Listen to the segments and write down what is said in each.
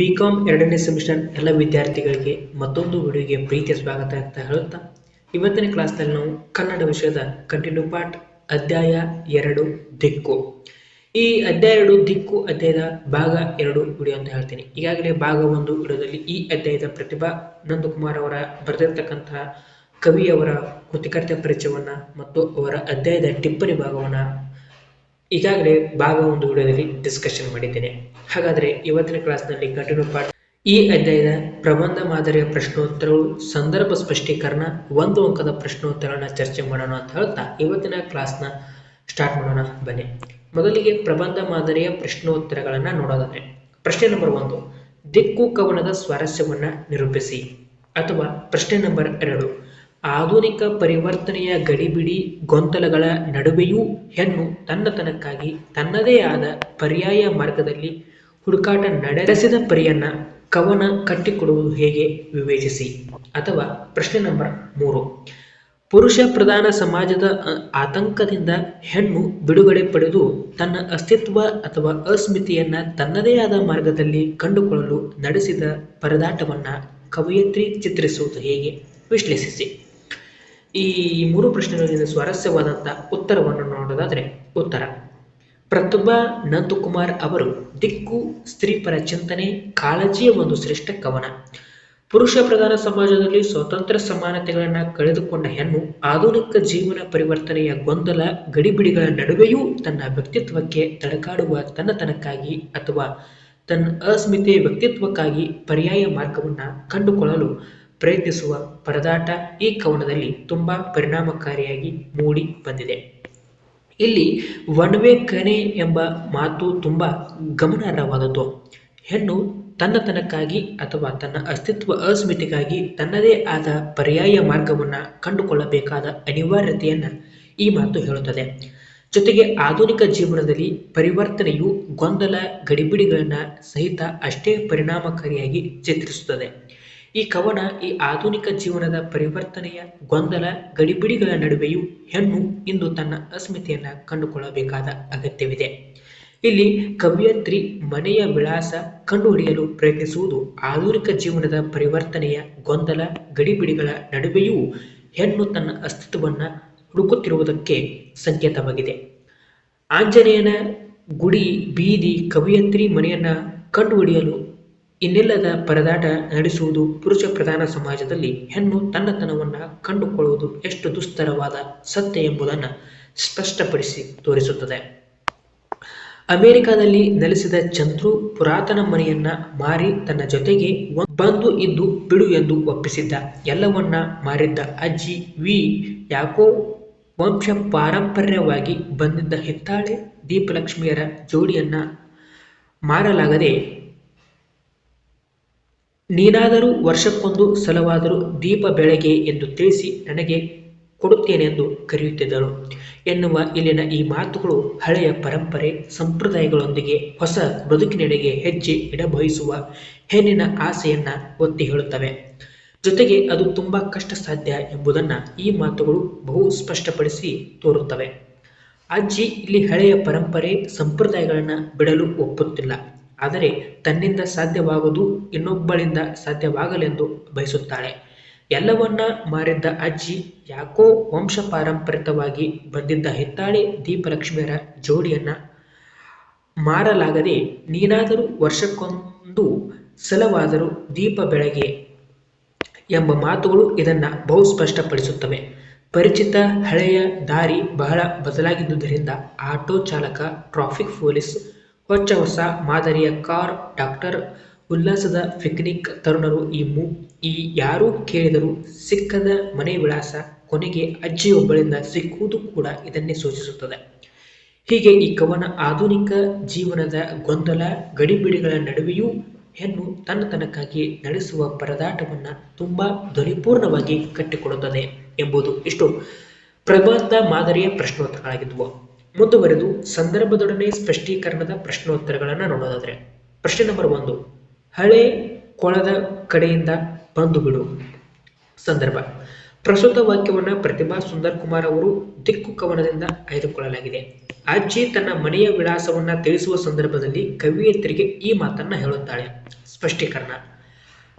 B com ಎರಡನೇ semester ಎಲ್ಲ ವಿದ್ಯಾರ್ಥಿಗಳಿಗೆ ಮತ್ತೊಂದು ವಿಡಿಯೋಗೆ ಪ್ರೀತಿಯ ಸ್ವಾಗತ ಅಂತ ಹೇಳುತ್ತಾ, ಇವತ್ತಿನ ಕ್ಲಾಸ್ನಲ್ಲಿ ನಾವು ಕನ್ನಡ ವಿಷಯದ ಕಂಟಿನ್ಯೂ ಪಾಠ ಅಧ್ಯಾಯ ಎರಡು ದಿಕ್ಕು. ಈ ಅಧ್ಯಾಯ ಎರಡು ದಿಕ್ಕು ಅಧ್ಯಾಯದ ಭಾಗ ಎರಡು ವಿಡಿಯೋ ಅಂತ ಹೇಳ್ತೀನಿ. ಈಗಾಗಲೇ ಭಾಗ ಒಂದು ವಿಡಿಯೋದಲ್ಲಿ ಈ ಅಧ್ಯಾಯದ ಪ್ರತಿಭಾ ನಂದಕುಮಾರ್ ಅವರ ಬರೆದಿರ್ತಕ್ಕಂತಹ ಕವಿಯವರ ಕೃತಿಕರ್ತ ಪರಿಚಯವನ್ನು ಮತ್ತು ಅವರ ಅಧ್ಯಾಯದ ಟಿಪ್ಪಣಿ ಭಾಗವನ್ನ ಈಗಾಗಲೇ ಭಾಗ ಒಂದು ವಿಡಿಯೋದಲ್ಲಿ ಡಿಸ್ಕಷನ್ ಮಾಡಿದ್ದೇನೆ. ಹಾಗಾದರೆ ಇವತ್ತಿನ ಕ್ಲಾಸ್ನಲ್ಲಿ ಕಂಟಿನ್ಯೂ ಪಾಠ ಈ ಅಧ್ಯಾಯದ ಪ್ರಬಂಧ ಮಾದರಿಯ ಪ್ರಶ್ನೋತ್ತರಗಳು, ಸಂದರ್ಭ ಸ್ಪಷ್ಟೀಕರಣ, ಒಂದು ಅಂಕದ ಪ್ರಶ್ನೋತ್ತರಗಳನ್ನ ಚರ್ಚೆ ಮಾಡೋಣ ಅಂತ ಹೇಳ್ತಾ ಇವತ್ತಿನ ಕ್ಲಾಸ್ನ ಸ್ಟಾರ್ಟ್ ಮಾಡೋಣ, ಬನ್ನಿ. ಮೊದಲಿಗೆ ಪ್ರಬಂಧ ಮಾದರಿಯ ಪ್ರಶ್ನೋತ್ತರಗಳನ್ನ ನೋಡೋದಾದ್ರೆ. ಪ್ರಶ್ನೆ ನಂಬರ್ ಒಂದು, ದಿಕ್ಕು ಕವನದ ಸ್ವಾರಸ್ಯವನ್ನ ನಿರೂಪಿಸಿ. ಅಥವಾ ಪ್ರಶ್ನೆ ನಂಬರ್ ಎರಡು ಆಧುನಿಕ ಪರಿವರ್ತನೆಯ ಗಡಿಬಿಡಿ ಗೊಂದಲಗಳ ನಡುವೆಯೂ ಹೆಣ್ಣು ತನ್ನತನಕ್ಕಾಗಿ ತನ್ನದೇ ಆದ ಪರ್ಯಾಯ ಮಾರ್ಗದಲ್ಲಿ ಹುಡುಕಾಟ ನಡೆಸಿದ ಪರಿಯನ್ನ ಕವನ ಕಟ್ಟಿಕೊಡುವುದು ಹೇಗೆ ವಿವೇಚಿಸಿ? ಅಥವಾ ಪ್ರಶ್ನೆ ನಂಬರ್ ಮೂರು. ಪುರುಷ ಪ್ರಧಾನ ಸಮಾಜದ ಆತಂಕದಿಂದ ಹೆಣ್ಣು ಬಿಡುಗಡೆ ಪಡೆದು ತನ್ನ ಅಸ್ತಿತ್ವ ಅಥವಾ ಅಸ್ಮಿತೆಯನ್ನ ತನ್ನದೇ ಆದ ಮಾರ್ಗದಲ್ಲಿ ಕಂಡುಕೊಳ್ಳಲು ನಡೆಸಿದ ಪರದಾಟವನ್ನ ಕವಯತ್ರಿ ಚಿತ್ರಿಸುವುದು ಹೇಗೆ? ವಿಶ್ಲೇಷಿಸಿ. ಈ ಮೂರು ಪ್ರಶ್ನೆಗಳಿಂದ ಸ್ವಾರಸ್ಯವಾದಂತಹ ಉತ್ತರವನ್ನು ನೋಡೋದಾದ್ರೆ ಉತ್ತರ. ಪ್ರತಿಭಾ ನಂದಕುಮಾರ್ ಅವರು ದಿಕ್ಕು, ಸ್ತ್ರೀಪರ ಚಿಂತನೆ, ಕಾಳಜಿಯ ಒಂದು ಶ್ರೇಷ್ಠ ಕವನ. ಪುರುಷ ಪ್ರಧಾನ ಸಮಾಜದಲ್ಲಿ ಸ್ವತಂತ್ರ ಸಮಾನತೆಗಳನ್ನು ಕಳೆದುಕೊಂಡ ಹೆಣ್ಣು ಆಧುನಿಕ ಜೀವನ ಪರಿವರ್ತನೆಯ ಗೊಂದಲ, ಗಡಿಬಿಡಿಗಳ ನಡುವೆಯೂ ತನ್ನ ವ್ಯಕ್ತಿತ್ವಕ್ಕೆ ತಡಕಾಡುವ ತನ್ನತನಕ್ಕಾಗಿ ಅಥವಾ ತನ್ನ ಅಸ್ಮಿತೆ ವ್ಯಕ್ತಿತ್ವಕ್ಕಾಗಿ ಪರ್ಯಾಯ ಮಾರ್ಗವನ್ನು ಕಂಡುಕೊಳ್ಳಲು ಪ್ರಯತ್ನಿಸುವ ಪರದಾಟ ಈ ಕವನದಲ್ಲಿ ತುಂಬಾ ಪರಿಣಾಮಕಾರಿಯಾಗಿ ಮೂಡಿ ಬಂದಿದೆ. ಇಲ್ಲಿ ಒಣವೆ ಕನೆ ಎಂಬ ಮಾತು ತುಂಬಾ ಗಮನಾರ್ಹವಾದದ್ದು. ಹೆಣ್ಣು ತನ್ನತನಕ್ಕಾಗಿ ಅಥವಾ ತನ್ನ ಅಸ್ತಿತ್ವ ಅಸ್ಮಿತೆಗಾಗಿ ತನ್ನದೇ ಆದ ಪರ್ಯಾಯ ಮಾರ್ಗವನ್ನು ಕಂಡುಕೊಳ್ಳಬೇಕಾದ ಅನಿವಾರ್ಯತೆಯನ್ನು ಈ ಮಾತು ಹೇಳುತ್ತದೆ. ಜೊತೆಗೆ ಆಧುನಿಕ ಜೀವನದಲ್ಲಿ ಪರಿವರ್ತನೆಯು ಗೊಂದಲ ಗಡಿಬಿಡಿಗಳನ್ನ ಸಹಿತ ಅಷ್ಟೇ ಪರಿಣಾಮಕಾರಿಯಾಗಿ ಚಿತ್ರಿಸುತ್ತದೆ. ಈ ಕವನ ಈ ಆಧುನಿಕ ಜೀವನದ ಪರಿವರ್ತನೆಯ ಗೊಂದಲ ಗಡಿಬಿಡಿಗಳ ನಡುವೆಯೂ ಹೆಣ್ಣು ಇಂದು ತನ್ನ ಅಸ್ಮಿತೆಯನ್ನ ಕಂಡುಕೊಳ್ಳಬೇಕಾದ ಅಗತ್ಯವಿದೆ. ಇಲ್ಲಿ ಕವಿಯತ್ರಿ ಮನೆಯ ವಿಳಾಸ ಕಂಡುಹಿಡಿಯಲು ಪ್ರಯತ್ನಿಸುವುದು ಆಧುನಿಕ ಜೀವನದ ಪರಿವರ್ತನೆಯ ಗೊಂದಲ ಗಡಿಬಿಡಿಗಳ ನಡುವೆಯೂ ಹೆಣ್ಣು ತನ್ನ ಅಸ್ತಿತ್ವವನ್ನ ಹುಡುಕುತ್ತಿರುವುದಕ್ಕೆ ಸಂಕೇತವಾಗಿದೆ. ಆಂಜನೇಯನ ಗುಡಿ ಬೀದಿ ಕವಿಯತ್ರಿ ಮನೆಯನ್ನ ಕಂಡುಹಿಡಿಯಲು ಇನ್ನಿಲ್ಲದ ಪರದಾಟ ನಡೆಸುವುದು ಪುರುಷ ಪ್ರಧಾನ ಸಮಾಜದಲ್ಲಿ ಹೆಣ್ಣು ತನ್ನತನವನ್ನು ಕಂಡುಕೊಳ್ಳುವುದು ಎಷ್ಟು ದುಸ್ತರವಾದ ಸತ್ಯ ಎಂಬುದನ್ನು ಸ್ಪಷ್ಟಪಡಿಸಿ ತೋರಿಸುತ್ತದೆ. ಅಮೆರಿಕದಲ್ಲಿ ನೆಲೆಸಿದ ಚಂದ್ರು ಪುರಾತನ ಮನೆಯನ್ನ ಮಾರಿ ತನ್ನ ಜೊತೆಗೆ ಬಂದು ಇದ್ದು ಬಿಡು ಎಂದು ಒಪ್ಪಿಸಿದ್ದ. ಎಲ್ಲವನ್ನ ಮಾರಿದ್ದ ಅಜ್ಜಿ ವಿ. ಯಾಕೋ ವಂಶ ಪಾರಂಪರ್ಯವಾಗಿ ಬಂದಿದ್ದ ಹಿತ್ತಾಳೆ ದೀಪಲಕ್ಷ್ಮಿಯರ ಜೋಡಿಯನ್ನ ಮಾರಲಾಗದೆ ನೀನಾದರೂ ವರ್ಷಕ್ಕೊಂದು ಸಲವಾದರೂ ದೀಪ ಬೆಳಗ್ಗೆ ಎಂದು ತಿಳಿಸಿ ನನಗೆ ಕೊಡುತ್ತೇನೆಂದು ಕರೆಯುತ್ತಿದ್ದರು ಎನ್ನುವ ಇಲ್ಲಿನ ಈ ಮಾತುಗಳು ಹಳೆಯ ಪರಂಪರೆ, ಸಂಪ್ರದಾಯಗಳೊಂದಿಗೆ ಹೊಸ ಬದುಕಿನೆಡೆಗೆ ಹೆಜ್ಜೆ ಇಡಬಯಸುವ ಹೆಣ್ಣಿನ ಆಸೆಯನ್ನ ಒತ್ತಿ ಹೇಳುತ್ತವೆ. ಜೊತೆಗೆ ಅದು ತುಂಬಾ ಕಷ್ಟ ಸಾಧ್ಯ ಎಂಬುದನ್ನ ಈ ಮಾತುಗಳು ಬಹು ಸ್ಪಷ್ಟಪಡಿಸಿ ತೋರುತ್ತವೆ. ಅಜ್ಜಿ ಇಲ್ಲಿ ಹಳೆಯ ಪರಂಪರೆ, ಸಂಪ್ರದಾಯಗಳನ್ನ ಬಿಡಲು ಒಪ್ಪುತ್ತಿಲ್ಲ. ಆದರೆ ತನ್ನಿಂದ ಸಾಧ್ಯವಾಗುವುದು ಇನ್ನೊಬ್ಬಳಿಂದ ಸಾಧ್ಯವಾಗಲೆಂದು ಬಯಸುತ್ತಾಳೆ. ಎಲ್ಲವನ್ನ ಮಾರಿದ್ದ ಅಜ್ಜಿ ಯಾಕೋ ವಂಶ ಪಾರಂಪರಿಕವಾಗಿ ಬಂದಿದ್ದ ಹಿತ್ತಾಳೆ ದೀಪಲಕ್ಷ್ಮಿಯರ ಜೋಡಿಯನ್ನ ಮಾರಲಾಗದೆ ನೀನಾದರೂ ವರ್ಷಕ್ಕೊಂದು ಸಲವಾದರೂ ದೀಪ ಬೆಳಗ್ಗೆ ಎಂಬ ಮಾತುಗಳು ಇದನ್ನ ಬಹು ಸ್ಪಷ್ಟಪಡಿಸುತ್ತವೆ ಪರಿಚಿತ ಹಳೆಯ ದಾರಿ ಬಹಳ ಬದಲಾಗಿದ್ದುದರಿಂದ ಆಟೋ ಚಾಲಕ, ಟ್ರಾಫಿಕ್ ಪೊಲೀಸ್ ಹೊಚ್ಚ ಹೊಸ ಮಾದರಿಯ ಕಾರ್ ಡಾಕ್ಟರ್ ಉಲ್ಲಾಸದ ಪಿಕ್ನಿಕ್ ತರುಣರು ಈ ಮೂ, ಈ ಯಾರು ಕೇಳಿದರೂ ಸಿಕ್ಕದ ಮನೆ ವಿಳಾಸ ಕೊನೆಗೆ ಅಜ್ಜಿಯೊಬ್ಬಳಿಂದ ಸಿಕ್ಕುವುದು ಕೂಡ ಇದನ್ನೇ ಸೂಚಿಸುತ್ತದೆ. ಹೀಗೆ ಈ ಕವನ ಆಧುನಿಕ ಜೀವನದ ಗೊಂದಲ, ಗಡಿಬಿಡಿಗಳ ನಡುವೆಯೂ ಹೆಣ್ಣು ತನ್ನತನಕ್ಕಾಗಿ ನಡೆಸುವ ಪರದಾಟವನ್ನು ತುಂಬಾ ಧ್ವನಿಪೂರ್ಣವಾಗಿ ಕಟ್ಟಿಕೊಡುತ್ತದೆ ಎಂಬುದು ಇಷ್ಟು ಪ್ರಬಂಧ ಮಾದರಿಯ ಪ್ರಶ್ನೋತ್ತರಗಳಾಗಿದ್ವು. ಮುಂದುವರೆದು ಸಂದರ್ಭದೊಡನೆ ಸ್ಪಷ್ಟೀಕರಣದ ಪ್ರಶ್ನೋತ್ತರಗಳನ್ನು ನೋಡೋದಾದ್ರೆ, ಪ್ರಶ್ನೆ ನಂಬರ್ ಒಂದು, ಹಳೆ ಕೊಳದ ಕಡೆಯಿಂದ ಬಂದು ಬಿಡು. ಸಂದರ್ಭ, ಪ್ರಸ್ತುತ ವಾಕ್ಯವನ್ನು ಪ್ರತಿಭಾ ಸುಂದರ್ ಕುಮಾರ್ ಅವರು ದಿಕ್ಕು ಕವನದಿಂದ ಆಯ್ದುಕೊಳ್ಳಲಾಗಿದೆ ಅಜ್ಜಿ ತನ್ನ ಮನೆಯ ವಿಳಾಸವನ್ನ ತಿಳಿಸುವ ಸಂದರ್ಭದಲ್ಲಿ ಕವಿಯತ್ರಿಗೆ ಈ ಮಾತನ್ನ ಹೇಳುತ್ತಾಳೆ. ಸ್ಪಷ್ಟೀಕರಣ,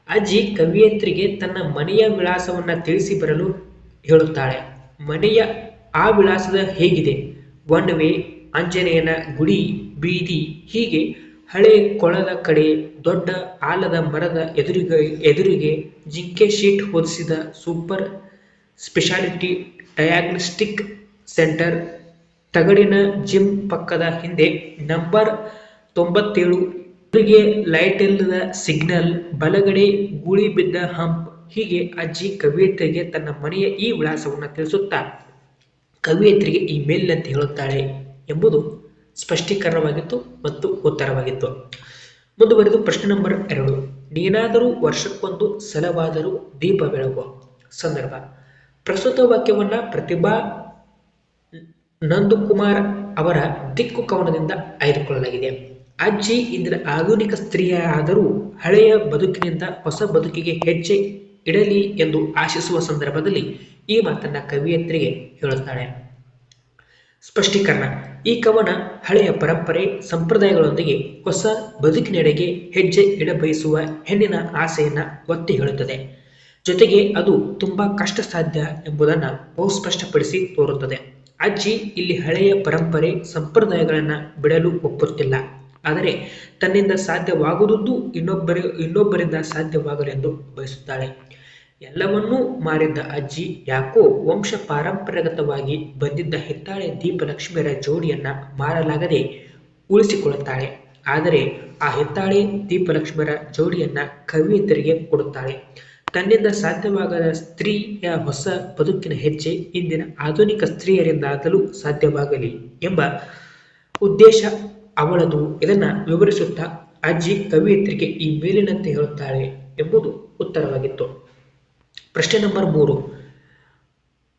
ಅಜ್ಜಿ ಕವಿಯತ್ರಿಗೆ ತನ್ನ ಮನೆಯ ವಿಳಾಸವನ್ನ ತಿಳಿಸಿ ಬರಲು ಹೇಳುತ್ತಾಳೆ. ಮನೆಯ ಆ ವಿಳಾಸದ ಹೇಗಿದೆ? ಒನ್ ವೇ ಆಂಜನೇಯನ ಗುಡಿ, ಬೀದಿ ಹೀಗೆ ಹಳೆ ಕೊಳದ ಕಡೆ ದೊಡ್ಡ ಆಲದ ಮರದ ಎದುರಿಗೆ ಎದುರಿಗೆ ಜಿಂಕೆ ಶೀಟ್ ಹೊದಿಸಿದ ಸೂಪರ್ ಸ್ಪೆಷಾಲಿಟಿ ಡಯಾಗ್ನೋಸ್ಟಿಕ್ ಸೆಂಟರ್ ತಗಡಿನ ಜಿಮ್ ಪಕ್ಕದ ಹಿಂದೆ ನಂಬರ್ ತೊಂಬತ್ತೇಳು. ಎದುರಿಗೆ ಲೈಟ್ ಇಲ್ಲದ ಸಿಗ್ನಲ್, ಬಲಗಡೆ ಗೂಳಿ ಬಿದ್ದ ಹಂಪ್ ಹೀಗೆ ಅಜ್ಜಿ ಕವಿತೆಗೆ ತನ್ನ ಮನೆಯ ಈ ವಿಳಾಸವನ್ನು ತಿಳಿಸುತ್ತಾ ಕವಿಯತ್ರಿಗೆ ಈ ಮೇಲಿನಂತೆ ಹೇಳುತ್ತಾಳೆ ಎಂಬುದು ಸ್ಪಷ್ಟೀಕರಣವಾಗಿತ್ತು ಮತ್ತು ಉತ್ತರವಾಗಿತ್ತು. ಮುಂದುವರೆದು ಪ್ರಶ್ನೆ ನಂಬರ್ ಎರಡು. ನೀನಾದರೂ ವರ್ಷಕ್ಕೊಂದು ಸಲವಾದರೂ ದೀಪ ಬೆಳಗುವ ಸಂದರ್ಭ. ಪ್ರಸ್ತುತ ವಾಕ್ಯವನ್ನ ಪ್ರತಿಭಾ ನಂದಕುಮಾರ್ ಅವರ ದಿಕ್ಕು ಕವನದಿಂದ ಆಯ್ದುಕೊಳ್ಳಲಾಗಿದೆ. ಅಜ್ಜಿ ಇಂದಿನ ಆಧುನಿಕ ಸ್ತ್ರೀಯಾದರೂ ಹಳೆಯ ಬದುಕಿನಿಂದ ಹೊಸ ಬದುಕಿಗೆ ಹೆಜ್ಜೆ ಇಡಲಿ ಎಂದು ಆಶಿಸುವ ಸಂದರ್ಭದಲ್ಲಿ ಈ ಮಾತನ್ನ ಕವಿಯತ್ರಿಗೆ ಹೇಳುತ್ತಾಳೆ. ಸ್ಪಷ್ಟೀಕರಣ. ಈ ಕವನ ಹಳೆಯ ಪರಂಪರೆ ಸಂಪ್ರದಾಯಗಳೊಂದಿಗೆ ಹೊಸ ಬದುಕಿನೆಡೆಗೆ ಹೆಜ್ಜೆ ಇಡಬಯಸುವ ಹೆಣ್ಣಿನ ಆಸೆಯನ್ನ ಒತ್ತಿ ಹೇಳುತ್ತದೆ. ಜೊತೆಗೆ ಅದು ತುಂಬಾ ಕಷ್ಟ ಸಾಧ್ಯ ಎಂಬುದನ್ನು ಬಹುಸ್ಪಷ್ಟಪಡಿಸಿ ತೋರುತ್ತದೆ. ಅಜ್ಜಿ ಇಲ್ಲಿ ಹಳೆಯ ಪರಂಪರೆ ಸಂಪ್ರದಾಯಗಳನ್ನ ಬಿಡಲು ಒಪ್ಪುತ್ತಿಲ್ಲ. ಆದರೆ ತನ್ನಿಂದ ಸಾಧ್ಯವಾಗುವುದು ಇನ್ನೊಬ್ಬರ ಇನ್ನೊಬ್ಬರಿಂದ ಸಾಧ್ಯವಾಗಲೆಂದು ಬಯಸುತ್ತಾಳೆ. ಎಲ್ಲವನ್ನೂ ಮಾರಿದ್ದ ಅಜ್ಜಿ ಯಾಕೋ ವಂಶ ಪಾರಂಪರಾಗತವಾಗಿ ಬಂದಿದ್ದ ಹಿತ್ತಾಳೆ ದೀಪಲಕ್ಷ್ಮಿಯರ ಜೋಡಿಯನ್ನ ಮಾರಲಾಗದೆ ಉಳಿಸಿಕೊಳ್ಳುತ್ತಾಳೆ. ಆದರೆ ಆ ಹಿತ್ತಾಳೆ ದೀಪಲಕ್ಷ್ಮಿಯರ ಜೋಡಿಯನ್ನ ಕವಿಯಂತರಿಗೆ ಕೊಡುತ್ತಾಳೆ. ತನ್ನಿಂದ ಸಾಧ್ಯವಾಗದ ಸ್ತ್ರೀಯ ಹೊಸ ಬದುಕಿನ ಹೆಜ್ಜೆ ಇಂದಿನ ಆಧುನಿಕ ಸ್ತ್ರೀಯರಿಂದಾಗಲೂ ಸಾಧ್ಯವಾಗಲಿ ಎಂಬ ಉದ್ದೇಶ ಅವಳದು. ಇದನ್ನ ವಿವರಿಸುತ್ತಾ ಅಜ್ಜಿ ಕವಿಯತ್ರಿಗೆ ಈ ಮೇಲಿನಂತೆ ಹೇಳುತ್ತಾಳೆ ಎಂಬುದು ಉತ್ತರವಾಗಿತ್ತು. ಪ್ರಶ್ನೆ ನಂಬರ್ ಮೂರು.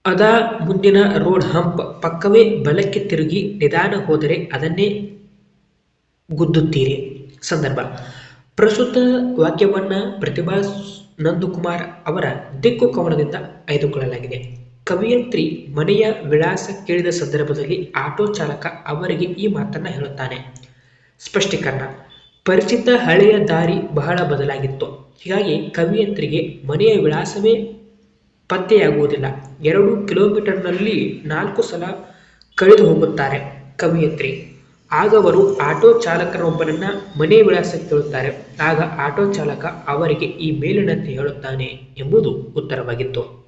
ಅದ ಮುಂದಿನ ರೋಡ್ ಹಂಪ್ ಪಕ್ಕವೇ ಬಲಕ್ಕೆ ತಿರುಗಿ ನಿಧಾನ ಹೋದರೆ ಅದನ್ನೇ ಗುದ್ದುತ್ತೀರಿ. ಸಂದರ್ಭ. ಪ್ರಸ್ತುತ ವಾಕ್ಯವನ್ನ ಪ್ರತಿಭಾ ನಂದಕುಮಾರ್ ಅವರ ದಿಕ್ಕು ಕವನದಿಂದ ಆಯ್ದುಕೊಳ್ಳಲಾಗಿದೆ. ಕವಿಯಂತ್ರಿ ಮನೆಯ ವಿಳಾಸ ಕೇಳಿದ ಸಂದರ್ಭದಲ್ಲಿ ಆಟೋ ಚಾಲಕ ಅವರಿಗೆ ಈ ಮಾತನ್ನ ಹೇಳುತ್ತಾನೆ. ಸ್ಪಷ್ಟೀಕರಣ. ಪರಿಚಿತ ಹಳೆಯ ದಾರಿ ಬಹಳ ಬದಲಾಗಿತ್ತು. ಹೀಗಾಗಿ ಕವಿಯತ್ರಿಗೆ ಮನೆಯ ವಿಳಾಸವೇ ಪತ್ತೆಯಾಗುವುದಿಲ್ಲ. ಎರಡು ಕಿಲೋಮೀಟರ್ನಲ್ಲಿ ನಾಲ್ಕು ಸಲ ಕಳೆದು ಹೋಗುತ್ತಾರೆ ಕವಿಯತ್ರಿ. ಆಗ ಅವರು ಆಟೋ ಚಾಲಕನೊಬ್ಬನನ್ನ ಮನೆ ವಿಳಾಸಕ್ಕೆ ಕೇಳುತ್ತಾರೆ ಆಗ ಆಟೋ ಚಾಲಕ ಅವರಿಗೆ ಈ ಮೇಲಿನಂತೆ ಹೇಳುತ್ತಾನೆ ಎಂಬುದು ಉತ್ತರವಾಗಿತ್ತು.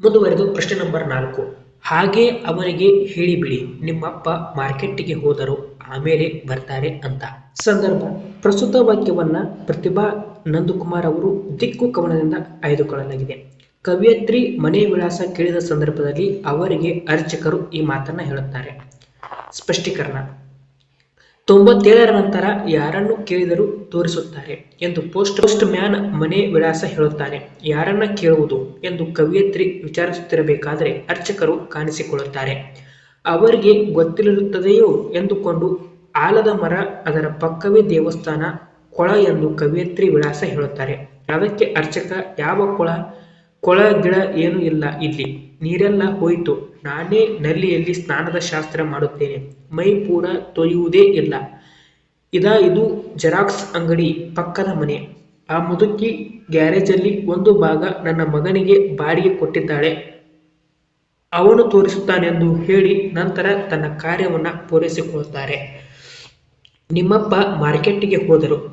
ಮುಂದುವರೆದು ಪ್ರಶ್ನೆ ನಂಬರ್ ನಾಲ್ಕು. ಹಾಗೆ ಅವರಿಗೆ ಹೇಳಿಬಿಡಿ. ನಿಮ್ಮಪ್ಪ ಮಾರ್ಕೆಟ್ಟಿಗೆ ಹೋದರು. ಆಮೇಲೆ ಬರ್ತಾರೆ ಅಂತ. ಸಂದರ್ಭ. ಪ್ರಸ್ತುತ ವಾಕ್ಯವನ್ನ ಪ್ರತಿಭಾ ನಂದಕುಮಾರ್ ಅವರು ದಿಕ್ಕು ಕವನದಿಂದ ಆಯ್ದುಕೊಳ್ಳಲಾಗಿದೆ. ಕವಿಯತ್ರಿ ಮನೆ ವಿಳಾಸ ಕೇಳಿದ ಸಂದರ್ಭದಲ್ಲಿ ಅವರಿಗೆ ಅರ್ಚಕರು ಈ ಮಾತನ್ನ ಹೇಳುತ್ತಾರೆ. ಸ್ಪಷ್ಟೀಕರಣ. ತೊಂಬತ್ತೇಳರ ನಂತರ ಯಾರನ್ನು ಕೇಳಿದರೂ ತೋರಿಸುತ್ತಾರೆ ಎಂದು ಪೋಸ್ಟ್ ಪೋಸ್ಟ್ ಮ್ಯಾನ್ ಮನೆ ವಿಳಾಸ ಹೇಳುತ್ತಾನೆ ಯಾರನ್ನ ಕೇಳುವುದು ಎಂದು ಕವಿಯತ್ರಿ ವಿಚಾರಿಸುತ್ತಿರಬೇಕಾದರೆ ಅರ್ಚಕರು ಕಾಣಿಸಿಕೊಳ್ಳುತ್ತಾರೆ. ಅವರಿಗೆ ಗೊತ್ತಿರುತ್ತದೆಯೋ ಎಂದುಕೊಂಡು ಆಲದ ಮರ ಅದರ ಪಕ್ಕವೇ ದೇವಸ್ಥಾನ, ಕೊಳ ಎಂದು ಕವಿಯತ್ರಿ ವಿಳಾಸ ಹೇಳುತ್ತಾರೆ. ಅದಕ್ಕೆ ಅರ್ಚಕ, ಯಾವ ಕೊಳ? ಕೊಳ ಗಿಳ ಏನೂ ಇಲ್ಲ ಇಲ್ಲಿ. ನೀರೆಲ್ಲ ಹೋಯಿತು. ನಾನೇ ನಲ್ಲಿಯಲ್ಲಿ ಸ್ನಾನದ ಶಾಸ್ತ್ರ ಮಾಡುತ್ತೇನೆ. ಮೈ ಪೂರ ತೊಯ್ಯುವುದೇ ಇಲ್ಲ. ಇದ ಇದು ಜೆರಾಕ್ಸ್ ಅಂಗಡಿ ಪಕ್ಕದ ಮನೆ. ಆ ಮುದುಕಿ ಗ್ಯಾರೇಜಲ್ಲಿ ಒಂದು ಭಾಗ ನನ್ನ ಮಗನಿಗೆ ಬಾಡಿಗೆ ಕೊಟ್ಟಿದ್ದಾಳೆ. ಅವನು ತೋರಿಸುತ್ತಾನೆಂದು ಹೇಳಿ ನಂತರ ತನ್ನ ಕಾರ್ಯವನ್ನ ಪೂರೈಸಿಕೊಳ್ಳುತ್ತಾರೆ. ನಿಮ್ಮಪ್ಪ ಮಾರ್ಕೆಟ್ಗೆ ಹೋದರು.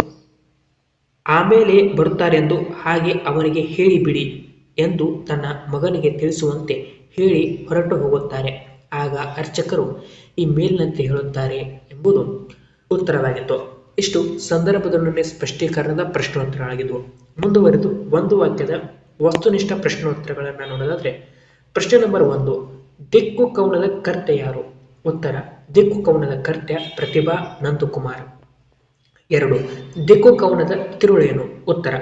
ಆಮೇಲೆ ಬರುತ್ತಾರೆಂದು ಹಾಗೆ ಅವನಿಗೆ ಹೇಳಿಬಿಡಿ ಎಂದು ತನ್ನ ಮಗನಿಗೆ ತಿಳಿಸುವಂತೆ ಹೇಳಿ ಹೊರಟು ಹೋಗುತ್ತಾರೆ. ಆಗ ಅರ್ಚಕರು ಈ ಮೇಲಿನಂತೆ ಹೇಳುತ್ತಾರೆ ಎಂಬುದು ಉತ್ತರವಾಗಿತ್ತು. ಇಷ್ಟು ಸಂದರ್ಭದೊಡನೆ ಸ್ಪಷ್ಟೀಕರಣದ ಪ್ರಶ್ನೋತ್ತರಗಳಾಗಿದ್ದವು ಮುಂದುವರೆದು ಒಂದು ವಾಕ್ಯದ ವಸ್ತುನಿಷ್ಠ ಪ್ರಶ್ನೋತ್ತರಗಳನ್ನು ನೋಡೋದಾದ್ರೆ ಪ್ರಶ್ನೆ ನಂಬರ್ ಒಂದು, ದಿಕ್ಕು ಕವನದ ಕರ್ತೆ ಯಾರು? ಉತ್ತರ, ದಿಕ್ಕು ಕವನದ ಕರ್ತೆ ಪ್ರತಿಭಾ ನಂದಕುಮಾರ್. ಎರಡು, ದಿಕ್ಕು ಕವನದ ತಿರುಳೇನು? ಉತ್ತರ,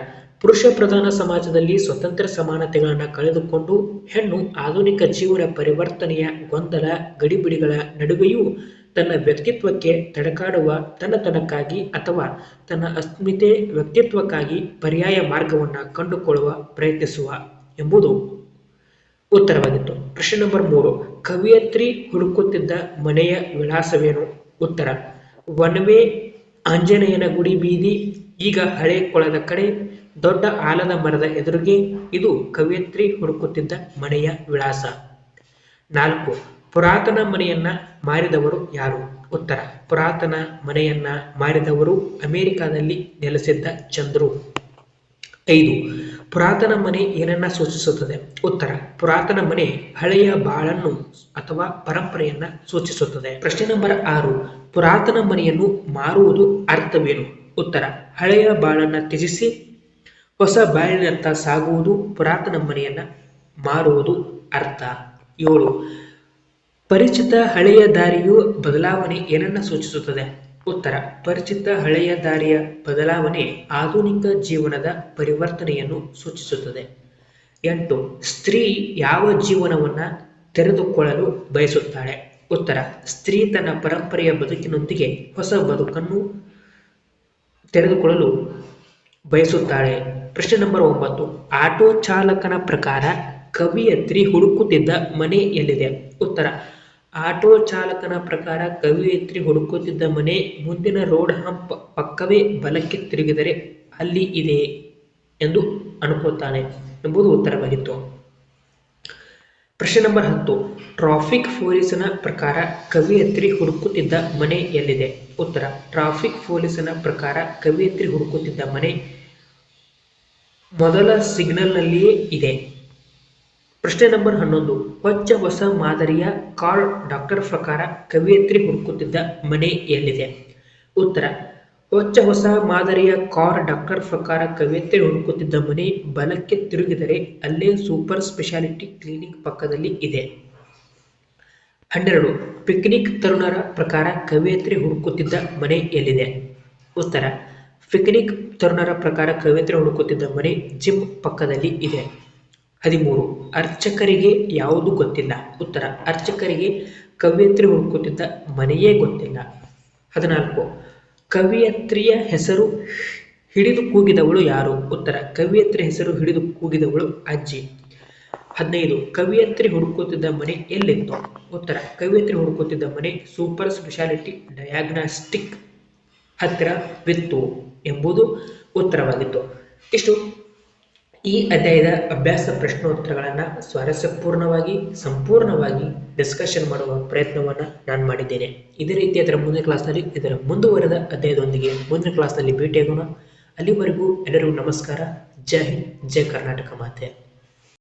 ಪುರುಷ ಪ್ರಧಾನ ಸಮಾಜದಲ್ಲಿ ಸ್ವತಂತ್ರ ಸಮಾನತೆಗಳನ್ನು ಕಳೆದುಕೊಂಡು ಹೆಣ್ಣು ಆಧುನಿಕ ಜೀವನ ಪರಿವರ್ತನೆಯ ಗೊಂದಲ, ಗಡಿಬಿಡಿಗಳ ನಡುವೆಯೂ ತನ್ನ ವ್ಯಕ್ತಿತ್ವಕ್ಕೆ ತಡಕಾಡುವ ತನ್ನತನಕ್ಕಾಗಿ ಅಥವಾ ತನ್ನ ಅಸ್ಮಿತೆ ವ್ಯಕ್ತಿತ್ವಕ್ಕಾಗಿ ಪರ್ಯಾಯ ಮಾರ್ಗವನ್ನು ಕಂಡುಕೊಳ್ಳುವ ಪ್ರಯತ್ನಿಸುವ ಎಂಬುದು ಉತ್ತರವಾಗಿತ್ತು ಪ್ರಶ್ನೆ ನಂಬರ್ ಮೂರು, ಕವಿಯತ್ರಿ ಹುಡುಕುತ್ತಿದ್ದ ಮನೆಯ ವಿಳಾಸವೇನು? ಉತ್ತರ, ವನವೇ ಆಂಜನೇಯನ ಗುಡಿ ಬೀದಿ, ಈಗ ಹಳೆ ಕೊಳದ ಕಡೆ, ದೊಡ್ಡ ಆಲದ ಮರದ ಎದುರಿಗೆ, ಇದು ಕವಿಯತ್ರಿ ಹುಡುಕುತ್ತಿದ್ದ ಮನೆಯ ವಿಳಾಸ. ನಾಲ್ಕು, ಪುರಾತನ ಮನೆಯನ್ನ ಮಾರಿದವರು ಯಾರು? ಉತ್ತರ, ಪುರಾತನ ಮನೆಯನ್ನ ಮಾರಿದವರು ಅಮೆರಿಕಾದಲ್ಲಿ ನೆಲೆಸಿದ್ದ ಚಂದ್ರು. ಐದು ಪುರಾತನ ಮನೆ ಏನನ್ನ ಸೂಚಿಸುತ್ತದೆ? ಉತ್ತರ, ಪುರಾತನ ಮನೆ ಹಳೆಯ ಬಾಳನ್ನು ಅಥವಾ ಪರಂಪರೆಯನ್ನ ಸೂಚಿಸುತ್ತದೆ. ಪ್ರಶ್ನೆ ನಂಬರ್ ಆರು, ಪುರಾತನ ಮನೆಯನ್ನು ಮಾರುವುದು ಅರ್ಥವೇನು? ಉತ್ತರ, ಹಳೆಯ ಬಾಳನ್ನ ತ್ಯಜಿಸಿ, ಹೊಸ ಬಾಳಿನತ್ತ ಸಾಗುವುದು ಪುರಾತನ ಮನೆಯನ್ನ ಮಾರುವುದು ಅರ್ಥ. ಏಳು, ಪರಿಚಿತ ಹಳೆಯ ದಾರಿಯು ಬದಲಾವಣೆ ಏನನ್ನ ಸೂಚಿಸುತ್ತದೆ? ಉತ್ತರ, ಪರಿಚಿತ ಹಳೆಯ ದಾರಿಯ ಬದಲಾವಣೆ ಆಧುನಿಕ ಜೀವನದ ಪರಿವರ್ತನೆಯನ್ನು ಸೂಚಿಸುತ್ತದೆ. ಎಂಟು, ಸ್ತ್ರೀ ಯಾವ ಜೀವನವನ್ನ ತೆರೆದುಕೊಳ್ಳಲು ಬಯಸುತ್ತಾಳೆ? ಉತ್ತರ, ಸ್ತ್ರೀ ತನ್ನ ಪರಂಪರೆಯ ಬದುಕಿನೊಂದಿಗೆ ಹೊಸ ಬದುಕನ್ನು ತೆರೆದುಕೊಳ್ಳಲು ಬಯಸುತ್ತಾಳೆ. ಪ್ರಶ್ನೆ ನಂಬರ್ ಒಂಬತ್ತು, ಆಟೋ ಚಾಲಕನ ಪ್ರಕಾರ ಕವಿಯತ್ರಿ ಹುಡುಕುತ್ತಿದ್ದ ಮನೆ ಎಲ್ಲಿದೆ? ಉತ್ತರ ಆಟೋ ಚಾಲಕನ ಪ್ರಕಾರ ಕವಿಯತ್ರಿ ಹುಡುಕುತ್ತಿದ್ದ ಮನೆ ಮುಂದಿನ ರೋಡ್ ಹಂಪ್ ಪಕ್ಕವೇ ಬಲಕ್ಕೆ ತಿರುಗಿದರೆ ಅಲ್ಲಿ ಇದೆ ಎಂದು ಅನ್ಕೋತಾನೆ ಎಂಬುದು ಉತ್ತರವಾಗಿತ್ತು. ಪ್ರಶ್ನೆ ನಂಬರ್ ಹತ್ತು. ಟ್ರಾಫಿಕ್ ಪೊಲೀಸನ ಪ್ರಕಾರ ಕವಿಯತ್ರಿ ಹುಡುಕುತ್ತಿದ್ದ ಮನೆ ಎಲ್ಲಿದೆ? ಉತ್ತರ. ಟ್ರಾಫಿಕ್ ಪೊಲೀಸನ ಪ್ರಕಾರ ಕವಿಯತ್ರಿ ಹುಡುಕುತ್ತಿದ್ದ ಮನೆ ಮೊದಲ ಸಿಗ್ನಲ್ನಲ್ಲಿಯೇ ಇದೆ. ಪ್ರಶ್ನೆ ನಂಬರ್ ಹನ್ನೊಂದು. ಹೊಚ್ಚ ಹೊಸ ಮಾದರಿಯ ಕಾರ್ ಡಾಕ್ಟರ್ ಪ್ರಕಾರ ಕವಿಯತ್ರಿ ಹುಡುಕುತ್ತಿದ್ದ ಮನೆ ಎಲ್ಲಿದೆ? ಉತ್ತರ ಹೊಚ್ಚ ಹೊಸ ಮಾದರಿಯ ಕಾರ್ ಡಾಕ್ಟರ್ ಪ್ರಕಾರ ಕವಿಯತ್ರಿ ಹುಡುಕುತ್ತಿದ್ದ ಮನೆ ಬಲಕ್ಕೆ ತಿರುಗಿದರೆ ಅಲ್ಲೇ ಸೂಪರ್ ಸ್ಪೆಷಾಲಿಟಿ ಕ್ಲಿನಿಕ್ ಪಕ್ಕದಲ್ಲಿ ಇದೆ. ಹನ್ನೆರಡು, ಪಿಕ್ನಿಕ್ ತರುಣರ ಪ್ರಕಾರ ಕವಿಯತ್ರಿ ಹುಡುಕುತ್ತಿದ್ದ ಮನೆ ಎಲ್ಲಿದೆ? ಉತ್ತರ, ಪಿಕ್ನಿಕ್ ತರುಣರ ಪ್ರಕಾರ ಕವಿಯತ್ರಿ ಹುಡುಕುತ್ತಿದ್ದ ಮನೆ ಜಿಮ್ ಪಕ್ಕದಲ್ಲಿ ಇದೆ. ಹದಿಮೂರು. ಅರ್ಚಕರಿಗೆ ಯಾವುದು ಗೊತ್ತಿಲ್ಲ. ಉತ್ತರ, ಅರ್ಚಕರಿಗೆ ಕವಿಯತ್ರಿ ಹುಡುಕುತ್ತಿದ್ದ ಮನೆಯೇ ಗೊತ್ತಿಲ್ಲ. ಹದಿನಾಲ್ಕು. ಕವಿಯತ್ರಿಯ ಹೆಸರು ಹಿಡಿದು ಕೂಗಿದವಳು ಯಾರು? ಉತ್ತರ, ಕವಿಯತ್ರಿ ಹೆಸರು ಹಿಡಿದು ಕೂಗಿದವಳು ಅಜ್ಜಿ. ಹದಿನೈದು. ಕವಿಯತ್ರಿ ಹುಡುಕುತ್ತಿದ್ದ ಮನೆ ಎಲ್ಲಿತ್ತು? ಉತ್ತರ, ಕವಿಯತ್ರಿ ಹುಡುಕುತ್ತಿದ್ದ ಮನೆ ಸೂಪರ್ ಸ್ಪೆಷಾಲಿಟಿ ಡಯಾಗ್ನಾಸ್ಟಿಕ್ ಹತ್ತಿರವಿತ್ತು ಎಂಬುದು ಉತ್ತರವಾಗಿತ್ತು. ಇಷ್ಟು. ಈ ಅಧ್ಯಾಯದ ಅಭ್ಯಾಸ ಪ್ರಶ್ನೋತ್ತರಗಳನ್ನು ಸ್ವಾರಸ್ಯಪೂರ್ಣವಾಗಿ, ಸಂಪೂರ್ಣವಾಗಿ ಡಿಸ್ಕಷನ್ ಮಾಡುವ ಪ್ರಯತ್ನವನ್ನು ನಾನು ಮಾಡಿದ್ದೇನೆ. ಇದೇ ರೀತಿ ಅದರ ಮುಂದಿನ ಕ್ಲಾಸ್ನಲ್ಲಿ ಇದರ ಮುಂದುವರೆದ ಅಧ್ಯಾಯದೊಂದಿಗೆ ಮುಂದಿನ ಕ್ಲಾಸ್ನಲ್ಲಿ ಭೇಟಿಯಾಗೋಣ. ಅಲ್ಲಿವರೆಗೂ ಎಲ್ಲರಿಗೂ ನಮಸ್ಕಾರ. ಜೈ ಹಿಂದ್, ಜೈ ಕರ್ನಾಟಕ ಮಾತೆ.